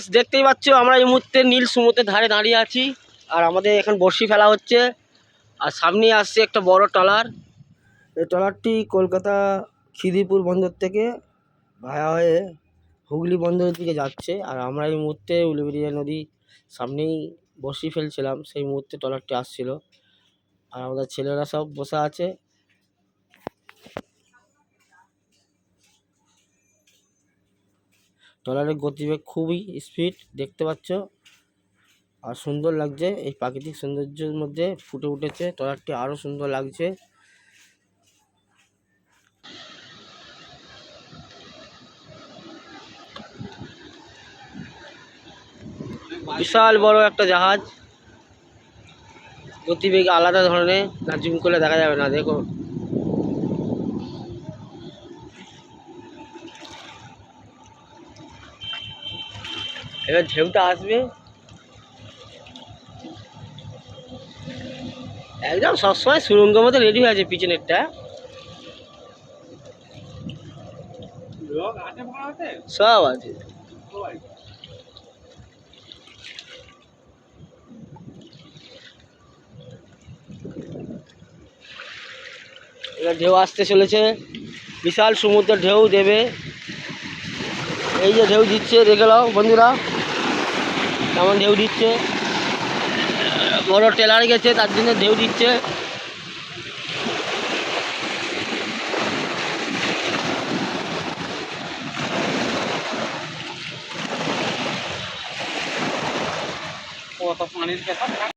Guys দেখতেই পাচ্ছ, আমরা এই মুহূর্তে নীল সমুদ্রের ধারে দাঁড়িয়ে আছি। আর আমাদের এখন বড়শি ফেলা হচ্ছে। আর সামনে আসছে একটা বড় ট্রলার। এই ট্রলারটি কলকাতা খিদিপুর বন্দর থেকে ভায়া হয়ে হুগলি বন্দরের দিকে যাচ্ছে। আর আমরা এই মুহূর্তে উলুবেড়িয়া নদী সামনেই বড়শি ফেলছিলাম। সেই মুহূর্তে ট্রলারটি আসছিল। আর আমাদের ছেলেরা সব বসে আছে। ট্রলারের গতিবেগ খুবই স্পিড দেখতে পাচ্ছ? আর সুন্দর লাগছে, এই প্রাকৃতিক সৌন্দর্যের মধ্যে ফুটে উঠেছে, ট্রলারটি আরও সুন্দর লাগছে। বিশাল বড় একটা জাহাজ। গতিবেগ আলাদা ধরনের না জুম করলে দেখা যাবে না, দেখো। এবার ঢেউটা আসবে। একদম সবসময় সুরঙ্গ মতো রেডি হয়ে আছে পিছনেরটা। সব আছে। এবার ঢেউ আসতে চলেছে। বিশাল সমুদ্রের ঢেউ দেবে। এই যে ঢেউ দিচ্ছে, দেখে বন্ধুরা। কেমন ঢেউ দিচ্ছে? বড় টেলার গেছে তার জন্য ঢেউ দিচ্ছে। কত পানির